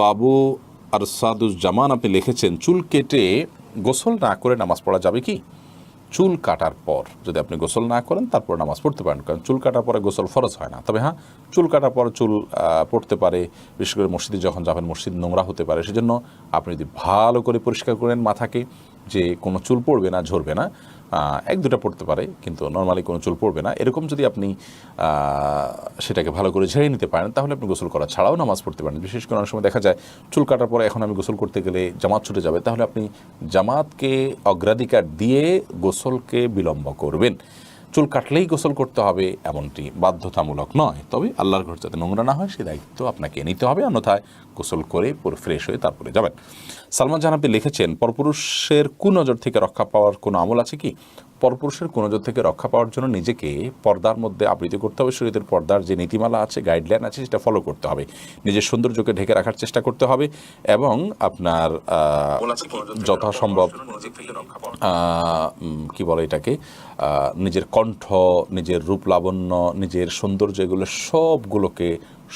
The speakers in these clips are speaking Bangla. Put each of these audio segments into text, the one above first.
বাবু আর আরসাদুজ্জামান আপনি লিখেছেন, চুল কেটে গোসল না করে নামাজ পড়া যাবে কি? চুল কাটার পর যদি আপনি গোসল না করেন, তারপর নামাজ পড়তে পারেন, কারণ চুল কাটার পরে গোসল ফরজ হয় না। তবে হ্যাঁ চুল কাটার পর চুল পড়তে পারে, বিশেষ করে মসজিদে যখন যাবেন, মসজিদ নোংরা হতে পারে, সেজন্য আপনি যদি ভালো করে পরিষ্কার করেন মাথাকে, যে কোনো চুল পড়বে না, ঝরবে না এক দুটা পড়তে পারে, কিন্তু নর্মালি কোনো চুল পড়বে না। এরকম যদি আপনি সেটাকে ভালো করে ঝেড়ে নিতে পারেন, তাহলে আপনি গোসল করা ছাড়াও নামাজ পড়তে পারেন। বিশেষ করে অনেক সময় দেখা যায়, চুল কাটার পরে এখন আমি গোসল করতে গেলে জামাত ছুটে যাবে, তাহলে আপনি জামাতকে অগ্রাধিকার দিয়ে গোসলকে বিলম্ব করবেন। চুল কাটলেই গোসল করতে হবে এমনটি বাধ্যতামূলক নয়। তবে আল্লাহর ঘর যাতে নোংরা না হয় সেই দায়িত্ব আপনাকে নিতে হবে অন্যথায় গোসল করে পুরো ফ্রেশ হয়ে তারপরে যাবেন। সালমান জাহান আপনি লিখেছেন পরপুরুষের কুনজর থেকে রক্ষা পাওয়ার কোনো আমল আছে কি? পরপুরুষের কুনজর থেকে রক্ষা পাওয়ার জন্য নিজেকে পর্দার মধ্যে আবৃত করতে হবে। শরীরের পর্দার যে নীতিমালা আছে গাইডলাইন আছে সেটা ফলো করতে হবে। নিজের সৌন্দর্যকে ঢেকে রাখার চেষ্টা করতে হবে এবং আপনার যথাসম্ভব কি বলে এটাকে? নিজের কণ্ঠ, নিজের রূপ লাবণ্য, নিজের সৌন্দর্য এগুলো সবগুলোকে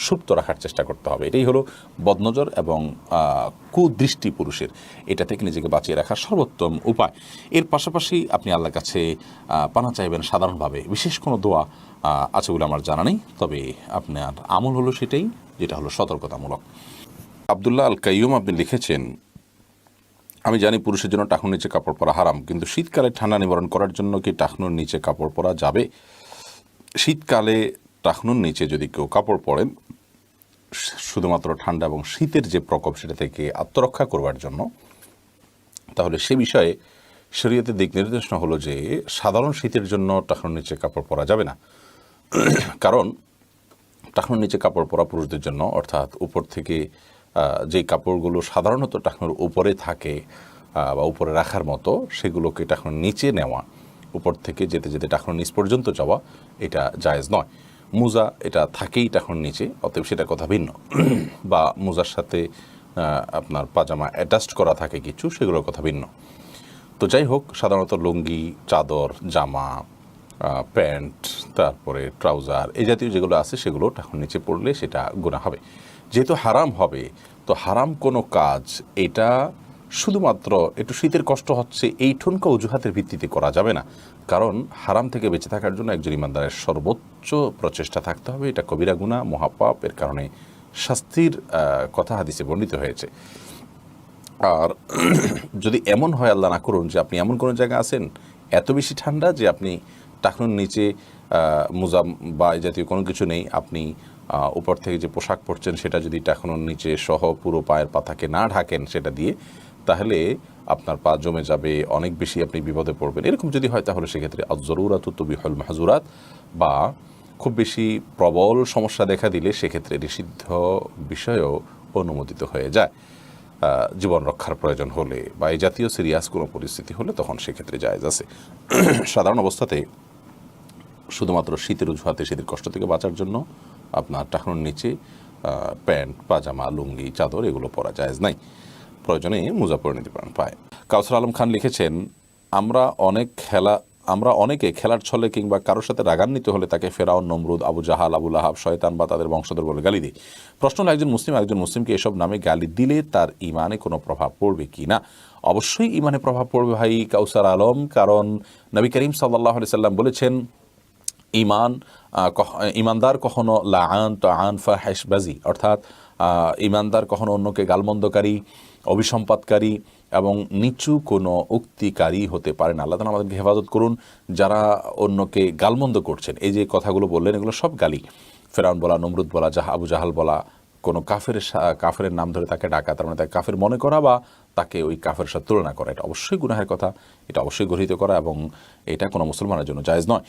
সুপ্ত রাখার চেষ্টা করতে হবে। এটাই হলো বদনজর এবং কুদৃষ্টি পুরুষের। এটা থেকে নিজেকে বাঁচিয়ে রাখার সর্বোত্তম উপায়। এর পাশাপাশি আপনি আল্লাহর কাছে পানা চাইবেন সাধারণভাবে। বিশেষ কোনো দোয়া আছে বলে আমার জানা নেই। তবে আপনার আমল হলো সেটাই, যেটা হলো সতর্কতামূলক। আবদুল্লাহ আল কাইয়ুম আপনি লিখেছেন আমি জানি পুরুষের জন্য টাকনুর নিচে কাপড় পরা হারাম, কিন্তু শীতকালে ঠান্ডা নিবারণ করার জন্য কি টাকনুর নিচে কাপড় পরা যাবে? শীতকালে টাকনুর নিচে যদি কেউ কাপড় পরেন শুধুমাত্র ঠান্ডা এবং শীতের যে প্রকোপ সেটা থেকে আত্মরক্ষা করবার জন্য, তাহলে সে বিষয়ে শরীয়তের দিক নির্দেশনা হলো যে সাধারণ শীতের জন্য টাকনুর নিচে কাপড় পরা যাবে না। কারণ টাকনুর নিচে কাপড় পরা পুরুষদের জন্য, অর্থাৎ উপর থেকে যেই কাপড়গুলো সাধারণত টাকনুর উপরে থাকে বা উপরে রাখার মতো, সেগুলোকে টাকনুর নিচে নেওয়া, উপর থেকে যেতে যেতে টাকনুর নিচ পর্যন্ত যাওয়া, এটা জায়েজ নয়। মোজা, এটা থাকেই টাকনুর নিচে, অতএব সেটা কথা ভিন্ন। বা মোজার সাথে আপনার পাজামা অ্যাটাচড করা থাকে কিছু, সেগুলোর কথা ভিন্ন। তো যাই হোক, সাধারণত লুঙ্গি, চাদর, জামা প্যান্ট, তারপরে ট্রাউজার, এই জাতীয় যেগুলো আছে সেগুলো এখন নিচে পড়লে সেটা গুণা হবে। যেহেতু হারাম হবে তো হারাম কোনো কাজ এটা শুধুমাত্র একটু শীতের কষ্ট হচ্ছে এই ঠুনকা অজুহাতের ভিত্তিতে করা যাবে না। কারণ হারাম থেকে বেঁচে থাকার জন্য একজন ইমানদারের সর্বোচ্চ প্রচেষ্টা থাকতে হবে এটা কবিরা গুণা মহাপাপ এর কারণে শাস্তির কথা হাদিসে বর্ণিত হয়েছে। আর যদি এমন হয় আল্লাহ না করুন যে আপনি এমন কোনো জায়গায় আছেন এত বেশি ঠান্ডা যে আপনি টাকনুর নিচে আহ, মোজা বা জাতীয় কোনো কিছু নেই আপনি উপর থেকে যে পোশাক পরছেন সেটা যদি টাকনুর নিচে সহ পুরো পায়ের পাতাকে না ঢাকেন সেটা দিয়ে, তাহলে আপনার পা জমে যাবে, অনেক বেশি আপনি বিপদে পড়বেন। এরকম যদি হয় তাহলে সেক্ষেত্রে আজরুরাত তবিহল মাহজুরাত বা খুব বেশি প্রবল সমস্যা দেখা দিলে সেক্ষেত্রে নিষিদ্ধ বিষয়ও অনুমোদিত হয়ে যায়। জীবন রক্ষার প্রয়োজন হলে বা এই জাতীয় সিরিয়াস কোনো পরিস্থিতি হলে তখন সেক্ষেত্রে জায়েজ আছে। সাধারণ অবস্থাতে শুধুমাত্র শীতের অজুহাতে শীতের কষ্ট থেকে বাঁচার জন্য আপনার টাকনুর নিচে প্যান্ট, পাজামা, লুঙ্গি, চাদর, এগুলো পরা যায় নাই। প্রয়োজনে মোজা পরে নিতে পারেন পায়। কাউসার আলম খান লিখেছেন, আমরা অনেক খেলা, আমরা অনেকে খেলার ছলে কিংবা কারোর সাথে রাগান্বিত হলে তাকে ফেরাও নমরুদ, আবু জাহাল, আবুল আহাব, শয়তান বা তাদের বংশধর বলে গালি দিই। প্রশ্ন হলো, একজন মুসলিম একজন মুসলিমকে এসব নামে গালি দিলে তার ইমানে কোনো প্রভাব পড়বে কি না? অবশ্যই ইমানে প্রভাব পড়বে ভাই কাউসার আলম, কারণ নবী করিম সাল্লাহ সাল্লাম বলেছেন ইমান ইমানদার কখনো লাআন, তাআন ফাহেশবাজি অর্থাৎ ইমানদার কখনো অন্যকে গালমন্দকারী অভিসম্পাদকারী এবং নিচু কোনো উক্তিকারী হতে পারে না। আল্লাহ তাআলা আমাদেরকে হেফাজত করুন, যারা অন্যকে গালমন্দ করছেন। এই যে কথাগুলো বললেন, এগুলো সব গালি। ফেরাউন বলা, নমরুদ বলা, জাহা, আবু জাহাল বলা, কোনো কাফের কাফের নাম ধরে তাকে ডাকা, তার মানে তাকে কাফের মনে করা বা তাকে ওই কাফের সাথে তুলনা করা, এটা অবশ্যই গুনাহের কথা, এটা অবশ্যই গৃহীত করা এবং এটা কোনো মুসলমানের জন্য জায়জ নয়।